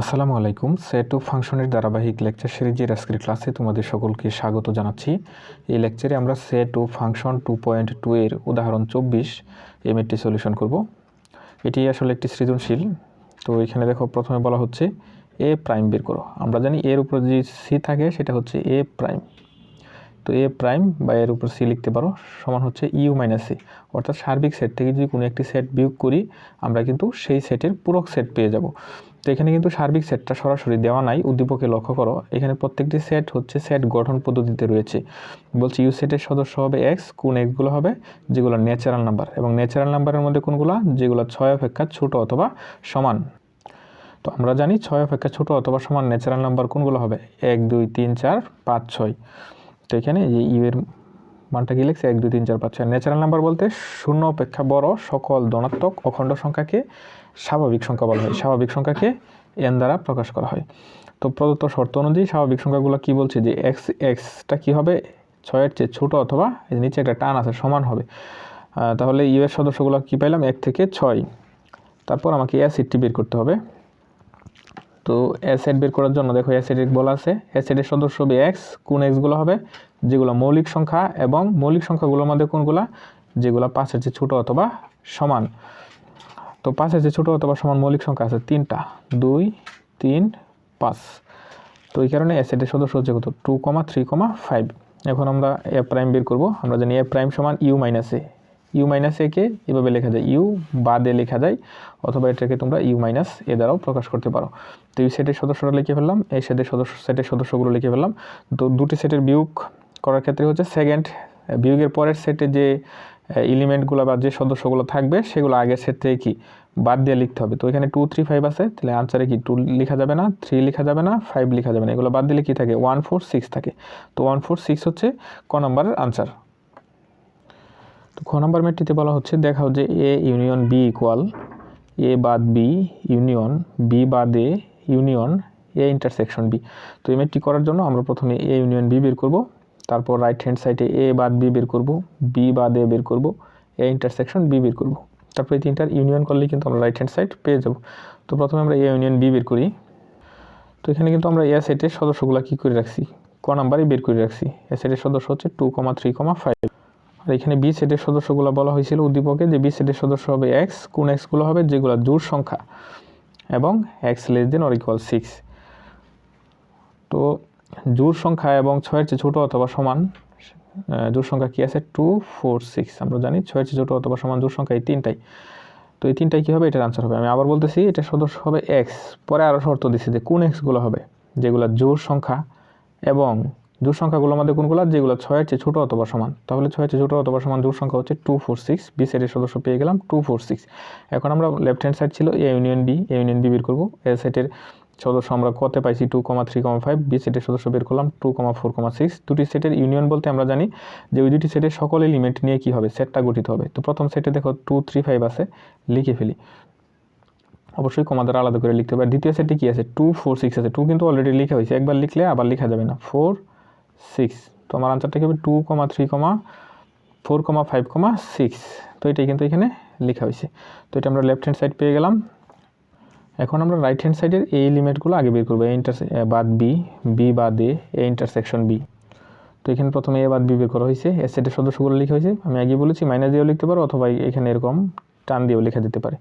আসসালামু আলাইকুম। সেট ও ফাংশনের ধারাবাহিক লেকচার সিরিজের আজকের ক্লাসে তোমাদের সকলকে স্বাগত জানাচ্ছি। এই লেকচারে আমরা সেট ও ফাংশন টু পয়েন্ট টু এর উদাহরণ চব্বিশ এম এমএটি সলিউশন করব। এটি আসলে একটি সৃজনশীল। তো এখানে দেখো, প্রথমে বলা হচ্ছে এ প্রাইম বের করো। আমরা জানি এর উপর যে সি থাকে, সেটা হচ্ছে এ প্রাইম তো এ প্রাইম বা এর উপর সি লিখতে পারো, সমান হচ্ছে ইউ মাইনাস সি অর্থাৎ সার্বিক সেট থেকে যদি কোনো একটি সেট বিয়োগ করি, আমরা কিন্তু সেই সেটের পূরক সেট পেয়ে যাব। তো এখানে কিন্তু সার্বিক সেটটা সরাসরি দেওয়া নাই। উদ্দীপকে লক্ষ্য করো, এখানে প্রত্যেকটি সেট হচ্ছে সেট গঠন পদ্ধতিতে রয়েছে। বলছি ইউ সেটের সদস্য হবে এক্স কোন এক্সগুলো হবে? যেগুলো ন্যাচারাল নাম্বার এবং ন্যাচারাল নাম্বারের মধ্যে কোনগুলো? যেগুলো ছয় অপেক্ষা ছোট অথবা সমান। তো আমরা জানি ছয় অপেক্ষা ছোট অথবা সমান ন্যাচারাল নাম্বার কোনগুলো হবে? এক, দুই, তিন, চার, পাঁচ, ছয়। তো এখানে এই ইউ এর মানটা কি লিখছে? এক, দুই, তিন, চার, পাঁচ, ছয়। ন্যাচারাল নাম্বার বলতে শূন্য, অপেক্ষা বড়, সকল ধনাত্মক অখণ্ড সংখ্যাকে স্বাভাবিক সংখ্যা বলা হয়। স্বাভাবিক সংখ্যাকে এন দ্বারা প্রকাশ করা হয়। তো প্রদত্ত শর্ত অনুযায়ী স্বাভাবিক সংখ্যাগুলো কি বলছে যে এক্স এক্সটা কী হবে? ছয়ের চেয়ে ছোটো অথবা নিচে একটা টান আছে, সমান হবে। তাহলে ইউ এর সদস্যগুলো কী পাইলাম? এক থেকে ছয়। তারপর আমাকে অ্যাসিডটি বের করতে হবে। তো অ্যাসিড বের করার জন্য দেখো অ্যাসিডের বলা আছে। অ্যাসিডের সদস্য হবে এক্স কোন এক্সগুলো হবে? যেগুলো মৌলিক সংখ্যা এবং মৌলিক সংখ্যাগুলোর মধ্যে কোনগুলা? যেগুলো পাঁচের চেয়ে ছোটো অথবা সমান। তো পাঁচের চেয়ে ছোটো অথবা সমান মৌলিক সংখ্যা আছে তিনটা। দুই, তিন, পাঁচ। তো এই কারণে অ্যাসিডের সদস্য হচ্ছে কত? Two comma three comma five এখন আমরা এ প্রাইম বের করব। আমরা জানি এ প্রাইম সমান U minus A U minus A কে এভাবে লেখা যায়। ইউ বাদে লেখা যায়। অথবা এটাকে তোমরা ইউ মাইনাস এ দ্বারাও প্রকাশ করতে পারো। তো এই সেটের সদস্যরা লিখে ফেললাম। এই সেটের সদস্য সেটের সদস্যগুলো লিখে ফেললাম। তো দুটি সেটের বিয়োগ করার ক্ষেত্রে হচ্ছে সেকেন্ড বিয়োগের পরের সেটে যে এলিমেন্টগুলো বা যে সদস্যগুলো থাকবে, সেগুলো আগের সেট থেকে কি বাদ দিয়ে লিখতে হবে। তো এখানে টু থ্রি ফাইভ আছে, তাহলে আনসারে কি টু লেখা যাবে না থ্রি লেখা যাবে না ফাইভ লেখা যাবে না। এগুলো বাদ দিলে কি থাকে? ওয়ান ফোর সিক্স থাকে। তো ওয়ান ফোর সিক্স হচ্ছে ক নম্বরের আনসার তো খ নম্বর ম্যাটটিতে বলা হচ্ছে, দেখাও যে A union B equal A বাদ বি ইউনিয়ন বি বাদ A union A intersection B তো এই ম্যাটটি করার জন্য আমরা প্রথমে এ ইউনিয়ন বি বের করব। তারপর রাইট হ্যান্ড সাইডে এ বাদ বি বের করব বি বাদ এ বের করব এ ইন্টারসেকশন বি বের করব। তারপর এই তিনটার ইউনিয়ন করলেই কিন্তু আমরা রাইট হ্যান্ড সাইড পেয়ে যাব। তো প্রথমে আমরা এ ইউনিয়ন বি বের করি। তো এখানে কিন্তু আমরা এ সেটের সদস্যগুলো কী করে রাখছি? ক নাম্বারই বের করে রাখছি। এ সেটের সদস্য হচ্ছে two comma three comma five আর এখানে বি সেটের সদস্যগুলো বলা হয়েছিল উদ্দীপকে যে বি সেটের সদস্য হবে এক্স কোন এক্সগুলো হবে যেগুলো জোর সংখ্যা, এবং X less than or equal six তো জোর সংখ্যা এবং ছয়ের চেয়ে ছোটো অথবা সমান জোর সংখ্যা কী আছে? টু ফোর সিক্স আমরা জানি ছয়ের চেয়ে ছোটো অথবা সমান জোর সংখ্যা এই তিনটাই। তো এই তিনটাই কী হবে এটার আনসার হবে? আমি আবার বলতেছি, এটা সদস্য হবে এক্স পরে আরও শর্ত দিচ্ছি যে কোন এক্সগুলো হবে, যেগুলো জোর সংখ্যা এবং জোর সংখ্যাগুলোর মধ্যে কোনগুলো, যেগুলো ছয়ের চেয়ে ছোটো অথবা সমান। তাহলে ছয়ের চেয়ে ছোটো অথবা সমান জোর সংখ্যা হচ্ছে টু ফোর সিক্স বি সাইডের সদস্য পেয়ে গেলাম টু ফোর সিক্স এখন আমরা লেফট হ্যান্ড সাইড ছিল A union B A union B বের করব। এ সাইডের সদস্য আমরা কতে পাইছি two comma three comma five B সেটের সদস্য বের করলাম two comma four comma six দুটি সেটের ইউনিয়ন বলতে আমরা জানি যে ওই দুটি সেটের সকল এলিমেন্ট নিয়ে কী হবে সেটটা গঠিত হবে। তো প্রথম সেটে দেখো টু থ্রি ফাইভ আছে, লিখে ফেলি। অবশ্যই কমা দ্বারা আলাদা করে লিখতে হবে। আর দ্বিতীয় সেটে কী আছে? টু ফোর সিক্স আছে। টু কিন্তু অলরেডি লেখা হয়েছে। একবার লিখলে আবার লেখা যাবে না। ফোর সিক্স তো আমার আনসারটা কি হবে? Two comma three comma four comma five comma six তো এটাই কিন্তু এখানে লেখা হয়েছে। তো এটা আমরা লেফট হ্যান্ড সাইড পেয়ে গেলাম। এখন আমরা রাইট হ্যান্ড সাইডের এই লিমিটগুলো আগে বের করব এ ইন্টার বাদ বি বি বাদ এ এ ইন্টারসেকশন বি তো এখানে প্রথমে এ বাদ বি বের করা হয়েছে এ সেটের সদস্যগুলো লেখা হয়েছে। আমি আগে বলেছি মাইনাস দিয়েও লিখতে পারো, অথবা এখানে এরকম টান দিয়েও লেখা দিতে পারে।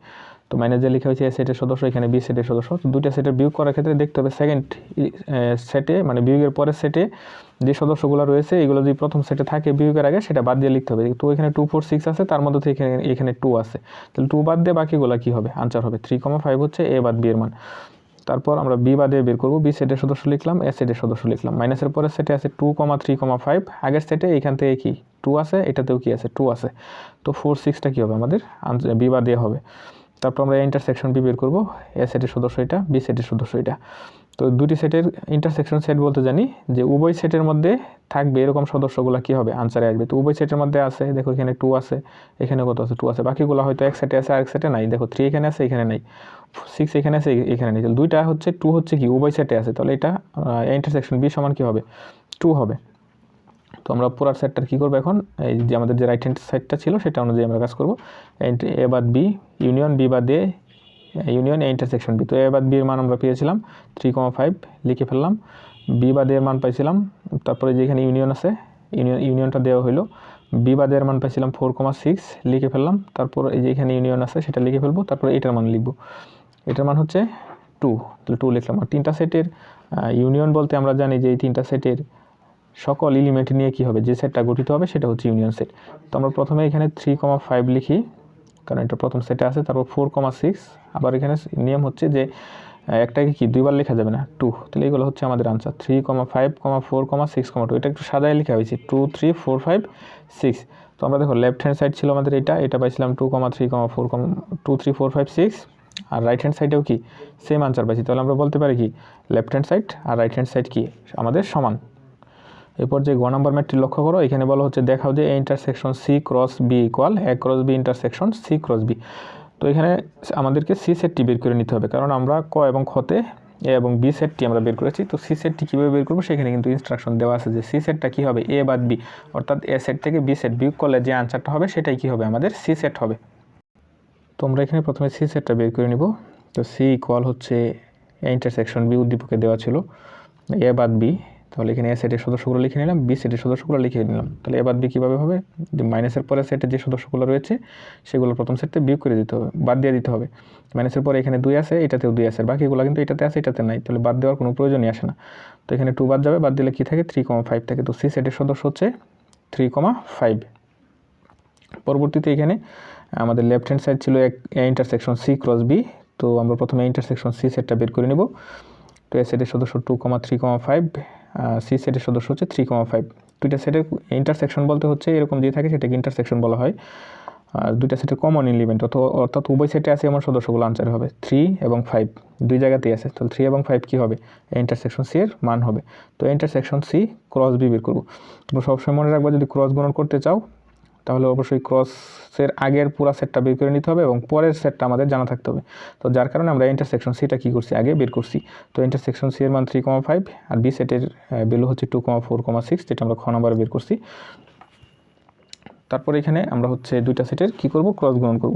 তো মাইনাস দিয়ে লেখা হয়েছে এ সেটের সদস্য, এখানে বি সেটের সদস্য। তো দুইটা সেটের বিয়োগ করার ক্ষেত্রে দেখতে হবে সেকেন্ড সেটে মানে বিয়োগের পরের সেটে যে সদস্যগুলো রয়েছে, এগুলো যদি প্রথম সেটে থাকে বিয়োগের আগে, সেটা বাদ দিয়ে লিখতে হবে। তো এখানে টু ফোর সিক্স আছে, তার মধ্যে থেকে এখানে টু আছে। তাহলে টু বাদ দিয়ে বাকিগুলো কী হবে? আনসার হবে। থ্রি কমা ফাইভ হচ্ছে এ বাদ বি এর মান। তারপর আমরা বি বাদে বের করব। বি সেটের সদস্য লিখলাম এ সেটের সদস্য লিখলাম। মাইনাসের পরের সেটে আছে two comma three comma five আগের সেটে এখান থেকে কি? টু আছে, এটাতেও কি আছে? টু আছে। তো ফোর সিক্সটা কী হবে আমাদের? বি বাদে হবে। তারপর আমরা ইন্টারসেকশন বি বের করব। এ সেটের সদস্য এটা বি সেটের সদস্য এটা। তো দুটি সেটের ইন্টারসেকশন সেট বলতে জানি যে উভয় সেটের মধ্যে থাকবে এরকম সদস্যগুলো কী হবে? আনসারে আসবে। তো উভয় সেটের মধ্যে আছে, দেখো এখানে টু আছে, এখানে কত আছে? টু আছে। বাকিগুলো হয়তো এক সেটে আছে, আরেক সেটে নাই। দেখো থ্রি এখানে আছে, এখানে নাই। সিক্স এখানে আছে, এখানে নেই। দুইটা হচ্ছে টু হচ্ছে কি? উভয় সেটে আছে। তাহলে এটা ইন্টারসেকশন বি সমান কী হবে? টু হবে। তো আমরা পুরার সেটটার কী করব এখন? এই যে আমাদের যে রাইট হ্যান্ড সাইডটা ছিল, সেটা অনুযায়ী আমরা কাজ করব। এ বাদ বি ইউনিয়ন বি বাদ A union A intersection B তো এ বাদ বি এর মান আমরা পেয়েছিলাম থ্রি কমা ফাইভ লিখে ফেললাম। বি বাদে এর মান পাইছিলাম, তারপরে যেখানে ইউনিয়ন আছে ইউনিয়ন ইউনিয়নটা দেওয়া হলো বি বাদে এর মান পাইছিলাম ফোর কমা সিক্স লিখে ফেললাম। তারপর এই যে এখানে ইউনিয়ন আছে, সেটা লিখে ফেলব। তারপরে এটার মান লিখব। এটার মান হচ্ছে টু তাহলে টু লিখলাম। আর তিনটা সেটের ইউনিয়ন বলতে আমরা জানি যে এই তিনটা সেটের সকল এলিমেন্ট নিয়ে কি হবে? যে সেটটা গঠিত হবে, সেটা হচ্ছে ইউনিয়ন সেট তো আমরা প্রথমে এখানে থ্রি কমা ফাইভ লিখি, কারণ এটা প্রথম সেটে আছে, তারপর ফোর কমা সিক্স আবার এখানে নিয়ম হচ্ছে যে একটাকে কি দুইবার লেখা যাবে না? টু তাহলে এগুলো হচ্ছে আমাদের answer three comma five comma four comma six comma two এটা একটু সাদায় লেখা হয়েছে two three four five six তো আমরা দেখো লেফট হ্যান্ড সাইড ছিল আমাদের এটা এটা পাইছিলাম two comma three comma four comma two three four five six আর রাইট হ্যান্ড সাইডেও কি? সেম আনসার পাইছি। তাহলে আমরা বলতে পারি কি লেফট হ্যান্ড সাইড আর রাইট হ্যান্ড সাইড কি? আমাদের সমান। এরপর যে গ নাম্বার ম্যাটটি লক্ষ্য করো, এখানে বলা হচ্ছে দেখাও যে intersection C cross B equal A cross B intersection C cross B তো এখানে আমাদেরকে সি সেটটি বের করে নিতে হবে, কারণ আমরা ক এবং খতে এ এবং বি সেটটি আমরা বের করেছি। তো সি সেটটি কীভাবে বের করব, সেখানে কিন্তু ইনস্ট্রাকশন দেওয়া আছে যে সি সেটটা কী হবে এ বাদ বি অর্থাৎ এ সেট থেকে বি সেট বিয়োগ করলে যে আনসারটা হবে, সেটাই কী হবে? আমাদের সি সেট হবে। তো আমরা এখানে প্রথমে সি সেটটা বের করে নিব। তো সি ইকুয়াল হচ্ছে এ ইন্টারসেকশন বি উদ্দীপকে দেওয়া ছিল এ বাদ বি তাহলে এখানে এ সেটের সদস্যগুলো লিখে নিলাম বি সেটের সদস্যগুলো লিখে নিলাম। তাহলে এ বাদ বি কীভাবে হবে? যে মাইনাসের পরে সেটের যে সদস্যগুলো রয়েছে, সেগুলো প্রথম সেটে বিয়োগ করে দিতে হবে, বাদ দিয়ে দিতে হবে। মাইনাসের পরে এখানে দুই আছে, এটাতেও দুই আছে, বাকিগুলো কিন্তু এটাতে আছে, এটাতে নাই। তাহলে বাদ দেওয়ার কোনো প্রয়োজনই আসে না। তো এখানে টু বাদ যাবে, বাদ দিলে কী থাকে? থ্রি কমা ফাইভ থাকে। তো সি সেটের সদস্য হচ্ছে থ্রি কমা ফাইভ পরবর্তীতে এখানে আমাদের লেফট হ্যান্ড সাইড ছিল এক ইন্টারসেকশন সি ক্রস বি তো আমরা প্রথমে ইন্টারসেকশন সি সেটটা বের করে নেব। তো এ সেটের সদস্য two comma three comma five C সেটের সদস্য হচ্ছে থ্রি কমা ফাইভ দুইটা সেটের ইন্টারসেকশন বলতে হচ্ছে এরকম যে থাকে, সেটাকে ইন্টারসেকশন বলা হয়। আর দুইটা সেটের কমন এলিমেন্ট অর্থাৎ উভয় সেটে আছে আমার সদস্যগুলো আনসার হবে থ্রি এবং ফাইভ দুই জায়গাতেই আছে, তাহলে থ্রি এবং ফাইভ কী হবে? ইন্টারসেকশন সি এর মান হবে। তো ইন্টারসেকশন সি ক্রস বি বের করব। তোমরা সবসময় মনে রাখবা, যদি ক্রস গুণন করতে চাও তাহলে অবশ্যই ক্রসের আগের পুরো সেটটা বের করে নিতে হবে এবং পরের সেটটা আমাদের জানা থাকতে হবে। তো যার কারণে আমরা ইন্টারসেকশন সিটা কী করছি? আগে বের করছি। তো ইন্টারসেকশন সি এর মান থ্রি কমা ফাইভ আর বি সেটের ভ্যালু হচ্ছে two comma four comma six যেটা আমরা খ নম্বরে বের করছি। তারপর এখানে আমরা হচ্ছে দুইটা সেটের কী করব? ক্রস গুণন করব।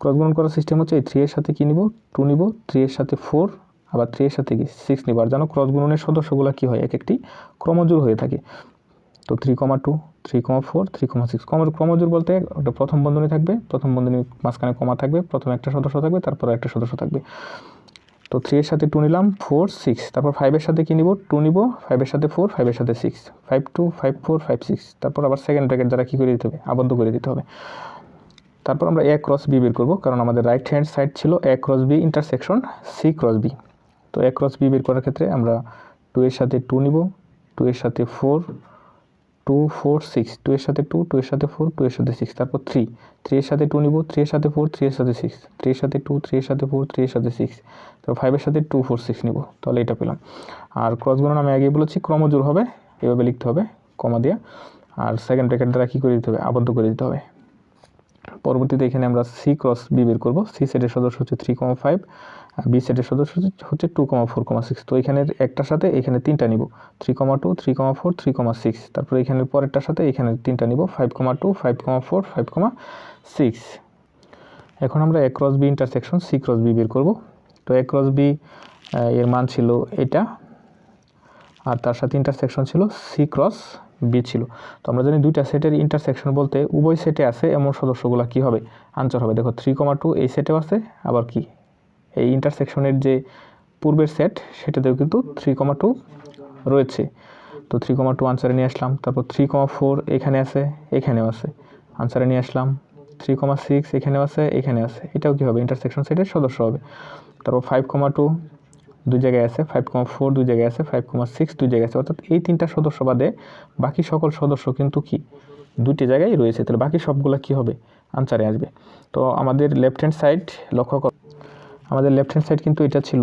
ক্রস গুণন করার সিস্টেম হচ্ছে এই থ্রি এর সাথে কী নিব? টু নিব। থ্রি এর সাথে ফোর আবার থ্রি এর সাথে কি? সিক্স নিব। আর জানো ক্রস গুণনের সদস্যগুলো কী হয়? এক একটি ক্রমজোর হয়ে থাকে। তো three comma two three comma four three comma six কম ক্রমজোর বলতে একটা প্রথম বন্ধনী থাকবে, প্রথম বন্ধনীর মাঝখানে কমা থাকবে, প্রথমে একটা সদস্য থাকবে, তারপর একটা সদস্য থাকবে। তো থ্রি এর সাথে টু নিলাম ফোর সিক্স তারপর ফাইভের সাথে কী নিব? টু নিব ফাইভের সাথে ফোর ফাইভের সাথে six five two five four five six তারপর আবার সেকেন্ড ব্র্যাকেট দ্বারা কী করে দিতে হবে? আবদ্ধ করে দিতে হবে। তারপর আমরা এ ক্রস বি বের করব, কারণ আমাদের রাইট হ্যান্ড সাইড ছিল A cross B intersection C cross B তো এ ক্রস বি বের করার ক্ষেত্রে আমরা টু এর সাথে টু নিব টু এর সাথে four two four six two এর সাথে টু টু এর সাথে ফোর টু এর সাথে সিক্স তারপর থ্রি থ্রি এর সাথে টু নিব থ্রি এর সাথে ফোর থ্রি এর সাথে সিক্স থ্রি এর সাথে টু থ্রি এর সাথে ফোর থ্রি এর সাথে সিক্স তারপর ফাইভের সাথে টু ফোর সিক্স নিব তাহলে এটা পেলাম আর ক্রস গুণন আমি আগেই বলেছি ক্রমজোর হবে এভাবে লিখতে হবে কমা দিয়ে আর সেকেন্ড ব্র্যাকেট দ্বারা কী করে দিতে হবে আবদ্ধ করে দিতে হবে পরবর্তীতে এখানে আমরা সি ক্রস বি বের করব সি সেটের সদস্য হচ্ছে থ্রি কমা ফাইভ বি সেটের সদস্য হচ্ছে- two comma four comma six তো এখানের একটার সাথে এখানে তিনটা নিব। Three comma two three comma four three comma six তারপর এখানের পরেরটার সাথে এখানে তিনটা নিব five comma two five comma four five comma six এখন আমরা A cross B intersection C cross B বের করব। তো এ ক্রস বি এর মান ছিল এটা। আর তার সাথে ইন্টারসেকশন ছিল সি ক্রস বি ছিল। তো আমরা জানি দুইটা সেটের ইন্টারসেকশন বলতে উভয় সেটে আছে, এমন সদস্যগুলো কি হবে? আনসার হবে। দেখো থ্রি কমা টু এই সেটেও আছে, আবার কি? এই ইন্টারসেকশনের যে পূর্বের সেট সেটাতেও কিন্তু থ্রি কমা টু রয়েছে। তো থ্রি কমা টু আনসারে নিয়ে আসলাম, তারপর থ্রি কমা ফোর এখানে আছে, এখানেও আছে। আনসারে নিয়ে আসলাম থ্রি কমা সিক্স এখানেও আছে, এখানে আছে। এটাও কী হবে ইন্টারসেকশন সেটের সদস্য হবে। তারপর ফাইভ কমা টু দুই জায়গায় আছে ফাইভ কমা ফোর দুই জায়গায় আছে ফাইভ কমা সিক্স দুই জায়গায় আছে। অর্থাৎ এই তিনটা সদস্য বাদে বাকি সকল সদস্য কিন্তু কি? দুটি জায়গায় রয়েছে। তাহলে বাকি সবগুলো কি হবে? আনসারে আসবে। তো আমাদের লেফট হ্যান্ড সাইড লক্ষ্য কর আমাদের লেফট হ্যান্ড সাইড কিন্তু এটা ছিল।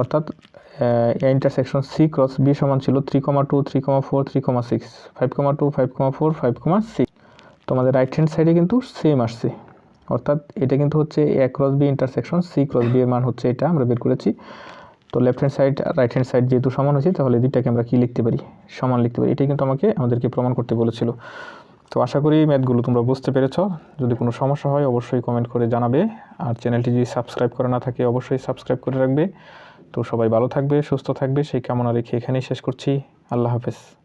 অর্থাৎ A intersection C cross B সমান ছিল three comma two three comma four three comma six five comma two five comma four five comma six তো আমাদের রাইট হ্যান্ড সাইডে কিন্তু সেম আসছে। অর্থাৎ এটা কিন্তু হচ্ছে A cross B intersection C cross B এর মান হচ্ছে এটা, আমরা বের করেছি। তো left hand side right hand side যেহেতু সমান হয়েছে, তাহলে দুইটাকে আমরা কি লিখতে পারি? সমান লিখতে পারি। এটাই কিন্তু আমাকে আমাদেরকে প্রমাণ করতে বলেছিল। তো আশা করি ম্যাথগুলো তোমরা বুঝতে পেরেছ। যদি কোনো সমস্যা হয়, অবশ্যই কমেন্ট করে জানাবে। আর চ্যানেলটি যদি সাবস্ক্রাইব করে না থাকে, অবশ্যই সাবস্ক্রাইব করে রাখবে। তো সবাই ভালো থাকবে, সুস্থ থাকবে। সেই কামনা রেখে এখানেই শেষ করছি। আল্লাহ হাফেজ।